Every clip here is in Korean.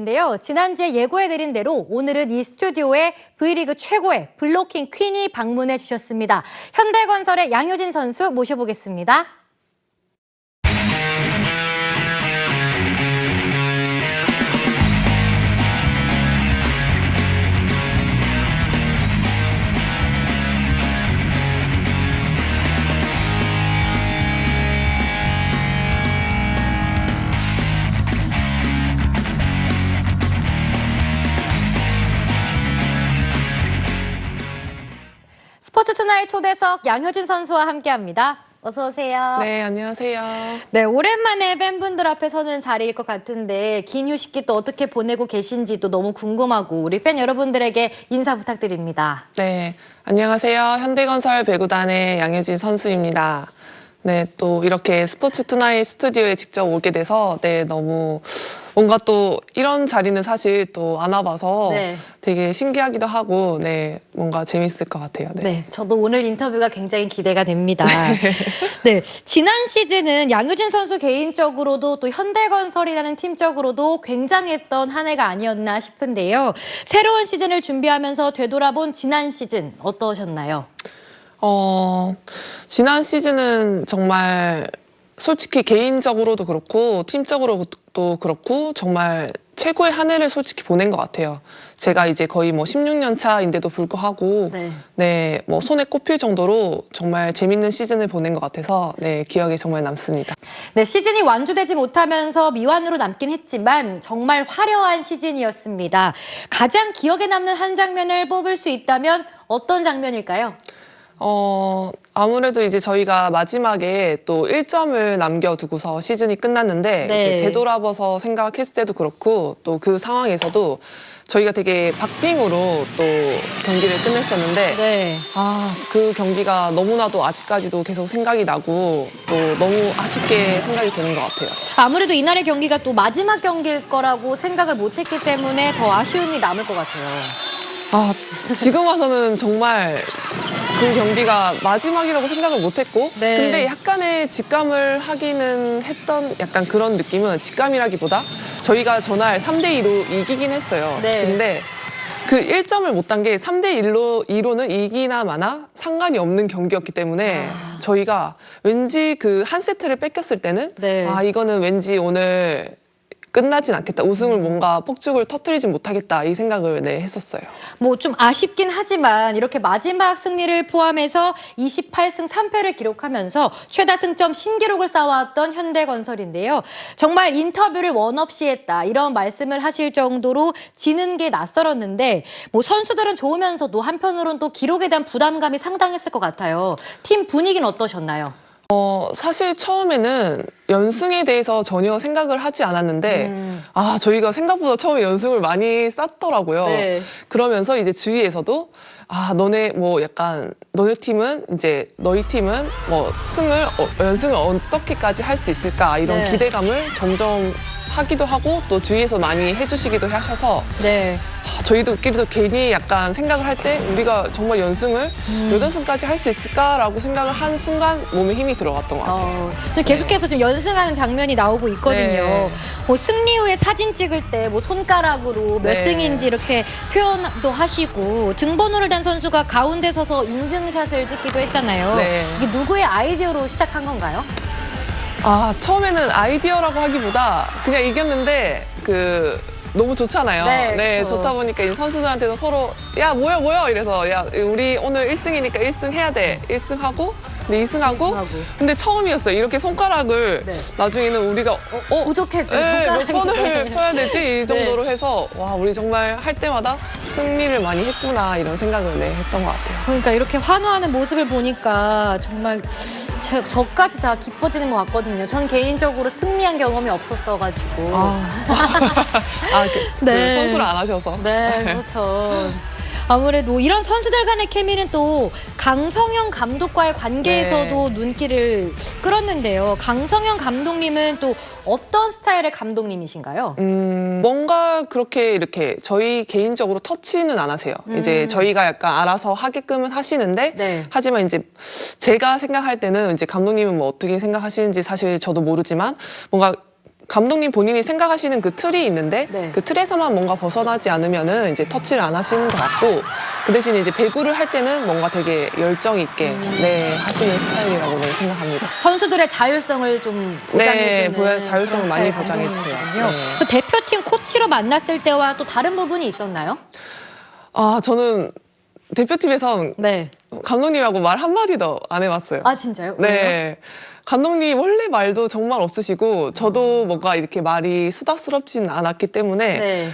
인데요. 지난주에 예고해드린 대로 오늘은 이 스튜디오에 V리그 최고의 블로킹 퀸이 방문해 주셨습니다. 현대건설의 양효진 선수 모셔보겠습니다. 투나잇 초대석 양효진 선수와 함께합니다. 어서 오세요. 네, 안녕하세요. 네, 오랜만에 팬분들 앞에 서는 자리일 것 같은데 긴 휴식기 또 어떻게 보내고 계신지도 너무 궁금하고 우리 팬 여러분들에게 인사 부탁드립니다. 네, 안녕하세요. 현대건설 배구단의 양효진 선수입니다. 네, 또 이렇게 스포츠 투나잇 스튜디오에 직접 오게 돼서 네, 너무 뭔가 또 이런 자리는 사실 또 안 와봐서 네. 되게 신기하기도 하고 네, 뭔가 재밌을 것 같아요. 네. 네, 저도 오늘 인터뷰가 굉장히 기대가 됩니다. 네, 지난 시즌은 양효진 선수 개인적으로도 또 현대건설이라는 팀적으로도 굉장했던 한 해가 아니었나 싶은데요. 새로운 시즌을 준비하면서 되돌아본 지난 시즌 어떠셨나요? 어, 지난 시즌은 정말 솔직히 개인적으로도 그렇고 팀적으로 도 그렇고 정말 최고의 한 해를 솔직히 보낸 것 같아요. 제가 이제 거의 뭐 16년 차인데도 불구하고 네. 네, 뭐 손에 꼽힐 정도로 정말 재밌는 시즌을 보낸 것 같아서 네, 기억에 정말 남습니다. 네, 시즌이 완주되지 못하면서 미완으로 남긴 했지만 정말 화려한 시즌이었습니다. 가장 기억에 남는 한 장면을 뽑을 수 있다면 어떤 장면일까요? 어, 아무래도 이제 저희가 마지막에 또 1점을 남겨두고서 시즌이 끝났는데 네. 이제 되돌아봐서 생각했을 때도 그렇고 또 그 상황에서도 저희가 되게 박빙으로 또 경기를 끝냈었는데 네. 아, 그 경기가 너무나도 아직까지도 계속 생각이 나고 또 너무 아쉽게 생각이 드는 것 같아요. 아무래도 이날의 경기가 또 마지막 경기일 거라고 생각을 못했기 때문에 더 아쉬움이 남을 것 같아요. 아, 지금 와서는 정말 그 경기가 마지막이라고 생각을 못 했고, 네. 근데 약간의 직감을 하기는 했던 약간 그런 느낌은 직감이라기보다 저희가 전날 3대2로 이기긴 했어요. 네. 근데 그 1점을 못 딴 게 3대1로 2로는 이기나 마나 상관이 없는 경기였기 때문에 아. 저희가 왠지 그 한 세트를 뺏겼을 때는 네. 아, 이거는 왠지 오늘 끝나진 않겠다. 우승을 음. 뭔가 폭죽을 터뜨리진 못하겠다. 이 생각을 네, 했었어요. 뭐 좀 아쉽긴 하지만 이렇게 마지막 승리를 포함해서 28승 3패를 기록하면서 최다 승점 신기록을 쌓아왔던 현대건설인데요. 정말 인터뷰를 원 없이 했다 이런 말씀을 하실 정도로 지는 게 낯설었는데 뭐 선수들은 좋으면서도 한편으론 또 기록에 대한 부담감이 상당했을 것 같아요. 팀 분위기는 어떠셨나요? 어, 사실 처음에는 연승에 대해서 전혀 생각을 하지 않았는데, 음. 아, 저희가 생각보다 처음에 연승을 많이 쌌더라고요. 네. 그러면서 이제 주위에서도, 아, 너네 뭐 약간, 너네 팀은 이제, 너희 팀은 뭐 승을, 어, 연승을 어떻게까지 할 수 있을까, 이런 네. 기대감을 점점 하기도 하고, 또 주위에서 많이 해주시기도 하셔서, 네. 아, 저희들끼리도 괜히 약간 생각을 할 때 우리가 정말 연승을 음. 몇 연승까지 할 수 있을까라고 생각을 한 순간 몸에 힘이 들어갔던 것 같아요. 어, 지금 계속해서 지금 연승하는 장면이 나오고 있거든요. 네. 뭐 승리 후에 사진 찍을 때 뭐 손가락으로 몇 네. 승인지 이렇게 표현도 하시고 등번호를 단 선수가 가운데 서서 인증샷을 찍기도 했잖아요. 네. 이게 누구의 아이디어로 시작한 건가요? 아 처음에는 아이디어라고 하기보다 그냥 이겼는데 그 너무 좋잖아요. 네, 그쵸. 좋다 보니까 이제 선수들한테도 서로 야 뭐야 뭐야 이래서 야 우리 오늘 1승이니까 1승 해야 돼. 1승 하고 근데 2승 하고 이승하고. 근데 처음이었어요. 이렇게 손가락을 네. 나중에는 우리가 어, 어 부족해지 네, 몇 손가락이. 번을 펴야 되지 네. 이 정도로 해서 와 우리 정말 할 때마다 승리를 많이 했구나 이런 생각을 네, 했던 것 같아요. 그러니까 이렇게 환호하는 모습을 보니까 정말 저, 저까지 다 기뻐지는 것 같거든요. 전 개인적으로 승리한 경험이 없었어가지고. 아, 아 그, 네. 그 선수를 안 하셔서. 네, 그렇죠. 아무래도 이런 선수들 간의 케미는 또 강성현 감독과의 관계에서도 네. 눈길을 끌었는데요. 강성현 감독님은 또 어떤 스타일의 감독님이신가요? 음, 뭔가 그렇게 이렇게 저희 개인적으로 터치는 안 하세요. 음. 이제 저희가 약간 알아서 하게끔은 하시는데, 네. 하지만 이제 제가 생각할 때는 이제 감독님은 뭐 어떻게 생각하시는지 사실 저도 모르지만 뭔가 감독님 본인이 생각하시는 그 틀이 있는데 네. 그 틀에서만 뭔가 벗어나지 않으면은 이제 터치를 안 하시는 것 같고 그 대신에 이제 배구를 할 때는 뭔가 되게 열정 있게 음. 네 하시는 스타일이라고 네, 생각합니다. 선수들의 자율성을 좀 보장해주는 네, 보여- 자율성을 그런 많이 스타일 보장해 주세요. 감독님이시군요. 네. 그 대표팀 코치로 만났을 때와 또 다른 부분이 있었나요? 아 저는 대표팀에선 네. 감독님하고 말 한마디도 안 해봤어요. 아 진짜요? 왜요? 네. 감독님 원래 말도 정말 없으시고 저도 뭔가 이렇게 말이 수다스럽진 않았기 때문에 네.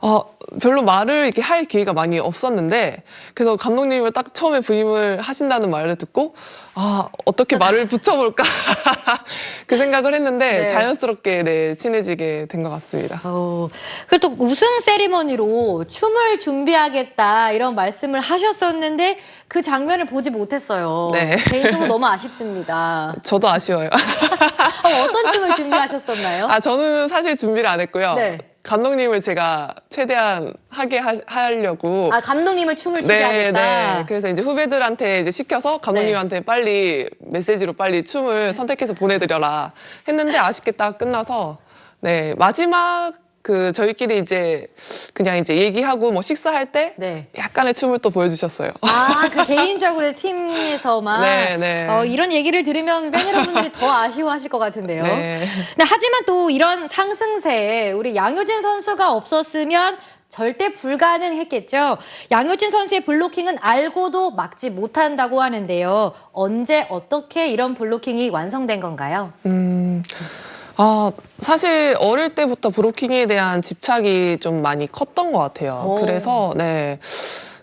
어, 별로 말을 이렇게 할 기회가 많이 없었는데 그래서 감독님을 딱 처음에 부임을 하신다는 말을 듣고 아 어떻게 말을 붙여볼까 그 생각을 했는데 네. 자연스럽게 네, 친해지게 된 것 같습니다. 어, 그리고 또 우승 세리머니로 춤을 준비하겠다 이런 말씀을 하셨었는데 그 장면을 보지 못했어요. 네. 개인적으로 너무 아쉽습니다. 저도 아쉬워요. 어, 어떤 춤을 준비하셨었나요? 아 저는 사실 준비를 안 했고요. 네. 감독님을 제가 최대한 하게 하, 하려고 아, 감독님을 춤을 추게 하겠다. 네. 그래서 이제 후배들한테 이제 시켜서 감독님한테 빨리 메시지로 빨리 춤을 선택해서 보내드려라 했는데 아쉽게 딱 끝나서 네 마지막 그 저희끼리 이제 그냥 이제 얘기하고 뭐 식사할 때 네. 약간의 춤을 또 보여주셨어요. 아, 그 개인적으로 팀에서만 네, 네. 어, 이런 얘기를 들으면 팬 여러분들이 더 아쉬워하실 것 같은데요. 네. 네, 하지만 또 이런 상승세에 우리 양효진 선수가 없었으면 절대 불가능했겠죠. 양효진 선수의 블로킹은 알고도 막지 못한다고 하는데요. 언제 어떻게 이런 블로킹이 완성된 건가요? 음, 아, 사실 어릴 때부터 브로킹에 대한 집착이 좀 많이 컸던 것 같아요. 오. 그래서, 네.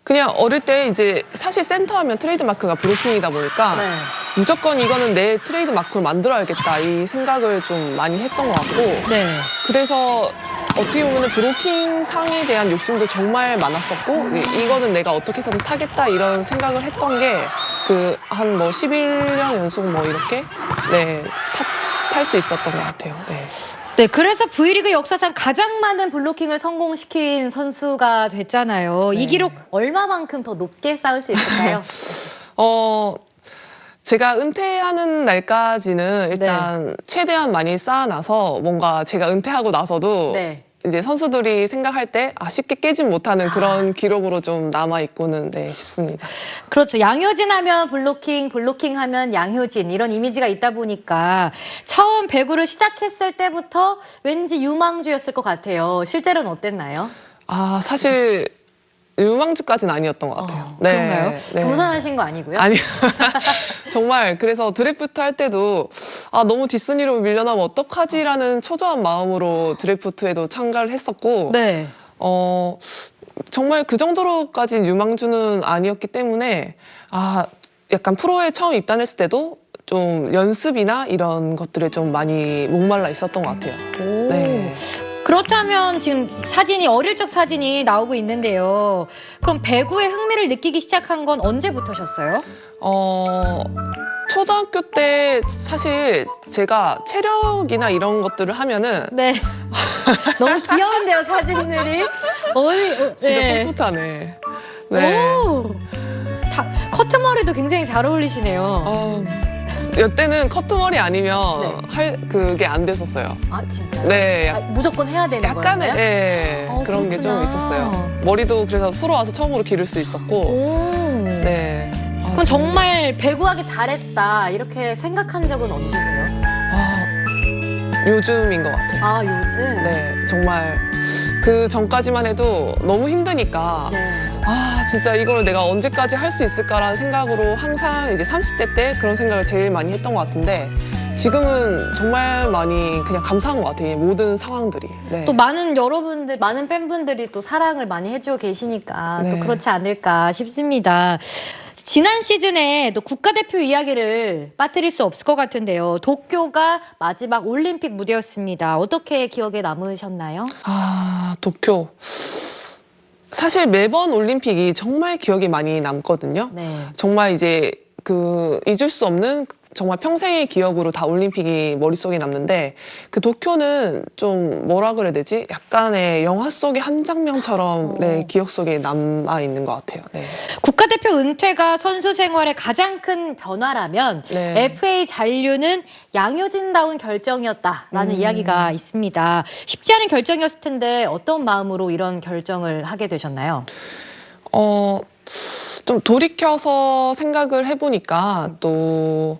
그냥 어릴 때 이제 사실 센터 하면 트레이드 마크가 브로킹이다 보니까 네. 무조건 이거는 내 트레이드 마크를 만들어야겠다 이 생각을 좀 많이 했던 것 같고 네. 그래서 어떻게 보면 브로킹 상에 대한 욕심도 정말 많았었고 이- 이거는 내가 어떻게 해서든 타겠다 이런 생각을 했던 게 그 한 뭐 11년 연속 뭐 이렇게 네 탈 수 있었던 것 같아요. 네. 네, 그래서 V리그 역사상 가장 많은 블로킹을 성공시킨 선수가 됐잖아요. 이 네. 기록 얼마만큼 더 높게 쌓을 수 있을까요? 어 제가 은퇴하는 날까지는 일단 최대한 많이 쌓아놔서 뭔가 제가 은퇴하고 나서도 네. 이제 선수들이 생각할 때 아, 쉽게 깨진 못하는 그런 기록으로 좀 남아 있고는 네 싶습니다. 그렇죠. 양효진 하면 블로킹, 블로킹 하면 양효진 이런 이미지가 있다 보니까 처음 배구를 시작했을 때부터 왠지 유망주였을 것 같아요. 실제로는 어땠나요? 아 사실 유망주까지는 아니었던 것 같아요. 어, 그런가요? 네. 겸손하신 거 아니고요? 아니 정말 그래서 드래프트 할 때도 아 너무 뒷순위로 밀려나면 어떡하지라는 초조한 마음으로 드래프트에도 참가를 했었고 네. 어 정말 그 정도로까지 유망주는 아니었기 때문에 아 약간 프로에 처음 입단했을 때도 좀 연습이나 이런 것들에 좀 많이 목말라 있었던 것 같아요. 오. 네. 그렇다면 지금 사진이 어릴 적 사진이 나오고 있는데요. 그럼 배구에 흥미를 느끼기 시작한 건 언제부터셨어요? 어, 초등학교 때 사실 제가 체력이나 이런 것들을 하면은 네. 너무 귀여운데요, 사진들이. 어이, 어, 진짜 네. 풋풋하네. 네. 오. 다, 커트 머리도 굉장히 잘 어울리시네요. 어, 이때는 커트머리 아니면 네. 할 그게 안 됐었어요. 아, 진짜요? 네. 아, 무조건 해야 되는 약간의 거예요? 네, 어, 그런 게 좀 그렇구나. 있었어요. 머리도 그래서 프로 와서 처음으로 기를 수 있었고. 오. 네. 아, 그럼 정말 배구하기 잘했다 이렇게 생각한 적은 언제세요? 아, 요즘인 것 같아요. 아 요즘. 네, 정말 그 전까지만 해도 너무 힘드니까 네. 아 진짜 이걸 내가 언제까지 할 수 있을까라는 생각으로 항상 이제 30대 때 그런 생각을 제일 많이 했던 것 같은데 지금은 정말 많이 그냥 감사한 것 같아요 이 모든 상황들이 네. 또 많은 여러분들, 많은 팬분들이 또 사랑을 많이 해주고 계시니까 또 네. 그렇지 않을까 싶습니다. 지난 시즌에 또 국가대표 이야기를 빠뜨릴 수 없을 것 같은데요. 도쿄가 마지막 올림픽 무대였습니다. 어떻게 기억에 남으셨나요? 아 도쿄 사실 매번 올림픽이 정말 기억이 많이 남거든요 네. 정말 이제 그 잊을 수 없는 정말 평생의 기억으로 다 올림픽이 머릿속에 남는데 그 도쿄는 좀 뭐라 그래야 되지? 약간의 영화 속의 한 장면처럼 네, 기억 속에 남아 있는 것 같아요. 네. 국가대표 은퇴가 선수 생활의 가장 큰 변화라면 네. FA 잔류는 양효진다운 결정이었다라는 음. 이야기가 있습니다. 쉽지 않은 결정이었을 텐데 어떤 마음으로 이런 결정을 하게 되셨나요? 어, 좀 돌이켜서 생각을 해보니까 또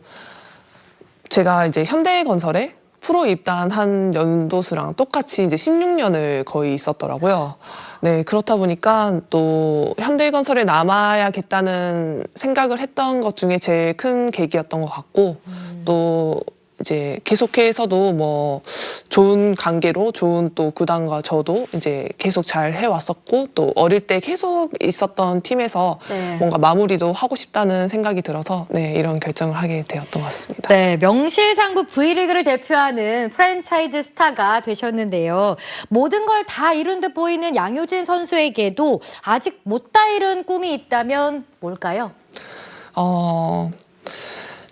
제가 이제 현대건설에 프로 입단한 연도수랑 똑같이 이제 16년을 거의 있었더라고요. 네, 그렇다 보니까 또 현대건설에 남아야겠다는 생각을 했던 것 중에 제일 큰 계기였던 것 같고 또 이제 계속해서도 뭐 좋은 관계로 좋은 또 구단과 저도 이제 계속 잘 해왔었고 또 어릴 때 계속 있었던 팀에서 네. 뭔가 마무리도 하고 싶다는 생각이 들어서 네 이런 결정을 하게 되었던 것 같습니다. 네, 명실상부 V리그를 대표하는 프랜차이즈 스타가 되셨는데요. 모든 걸 다 이룬 듯 보이는 양효진 선수에게도 아직 못 다 이룬 꿈이 있다면 뭘까요? 어,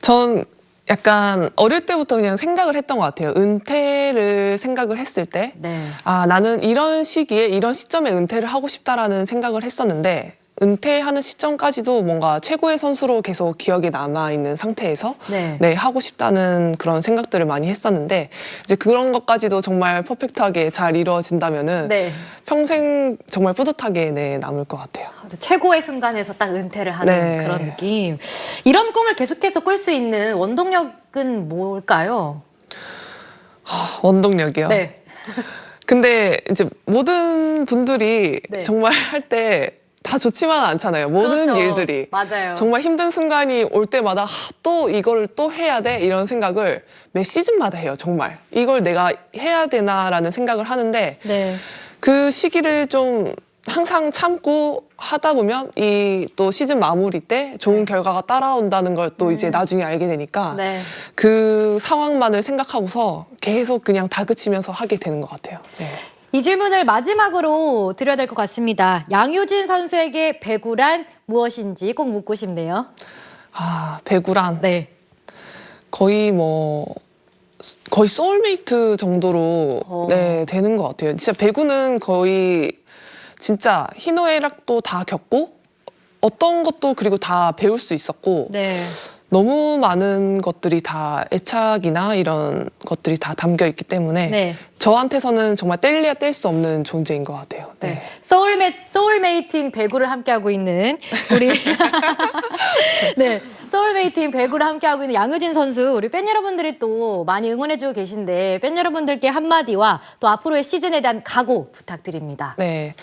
전 약간 어릴 때부터 그냥 생각을 했던 것 같아요. 은퇴를 생각을 했을 때, 네. 아, 나는 이런 시기에, 이런 시점에 은퇴를 하고 싶다라는 생각을 했었는데, 은퇴하는 시점까지도 뭔가 최고의 선수로 계속 기억에 남아 있는 상태에서, 네. 네, 하고 싶다는 그런 생각들을 많이 했었는데, 이제 그런 것까지도 정말 퍼펙트하게 잘 이루어진다면은, 네. 평생 정말 뿌듯하게 네, 남을 것 같아요. 최고의 순간에서 딱 은퇴를 하는 네. 그런 느낌. 이런 꿈을 계속해서 꿀 수 있는 원동력은 뭘까요? 아, 원동력이요. 네. 근데 이제 모든 분들이 네. 정말 할때 다 좋지만은 않잖아요. 모든 그렇죠. 일들이. 맞아요. 정말 힘든 순간이 올 때마다 아, 또 이거를 또 해야 돼 이런 생각을 매 시즌마다 해요. 정말 이걸 내가 해야 되나라는 생각을 하는데 네. 그 시기를 좀 항상 참고 하다 보면 이 또 시즌 마무리 때 좋은 결과가 따라온다는 걸 또 이제 나중에 알게 되니까 음. 네. 그 상황만을 생각하고서 계속 그냥 다그치면서 하게 되는 것 같아요. 네. 이 질문을 마지막으로 드려야 될 것 같습니다. 양효진 선수에게 배구란 무엇인지 꼭 묻고 싶네요. 아 배구란 네. 거의 뭐 거의 소울메이트 정도로 어. 네 되는 것 같아요. 진짜 배구는 거의 진짜 희노애락도 다 겪고 어떤 것도 그리고 다 배울 수 있었고 네. 너무 많은 것들이 다 애착이나 이런 것들이 다 담겨 있기 때문에 네. 저한테서는 정말 뗄래야 뗄 수 없는 존재인 것 같아요. 네. 네. 소울메, 소울메이팅 배구를 함께하고 있는 우리 네 소울메이팅 배구를 함께하고 있는 양효진 선수 우리 팬 여러분들이 또 많이 응원해주고 계신데 팬 여러분들께 한마디와 또 앞으로의 시즌에 대한 각오 부탁드립니다. 네.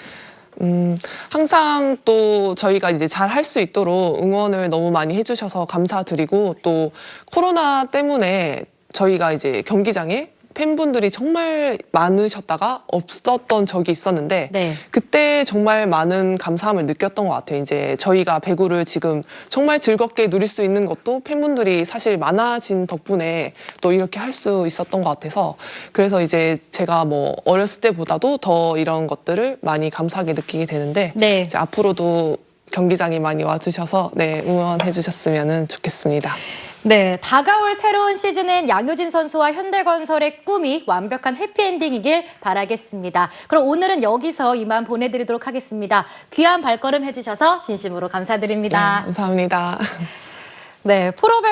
음, 항상 또 저희가 이제 잘 할 수 있도록 응원을 너무 많이 해주셔서 감사드리고 또 코로나 때문에 저희가 이제 경기장에 팬분들이 정말 많으셨다가 없었던 적이 있었는데 네. 그때 정말 많은 감사함을 느꼈던 것 같아요. 이제 저희가 배구를 지금 정말 즐겁게 누릴 수 있는 것도 팬분들이 사실 많아진 덕분에 또 이렇게 할 수 있었던 것 같아서 그래서 이제 제가 뭐 어렸을 때보다도 더 이런 것들을 많이 감사하게 느끼게 되는데 네. 이제 앞으로도 경기장에 많이 와주셔서 네 응원해 주셨으면 좋겠습니다. 네, 다가올 새로운 시즌엔 양효진 선수와 현대건설의 꿈이 완벽한 해피엔딩이길 바라겠습니다. 그럼 오늘은 여기서 이만 보내드리도록 하겠습니다. 귀한 발걸음 해주셔서 진심으로 네, 감사드립니다. 감사합니다. 네, 프로배구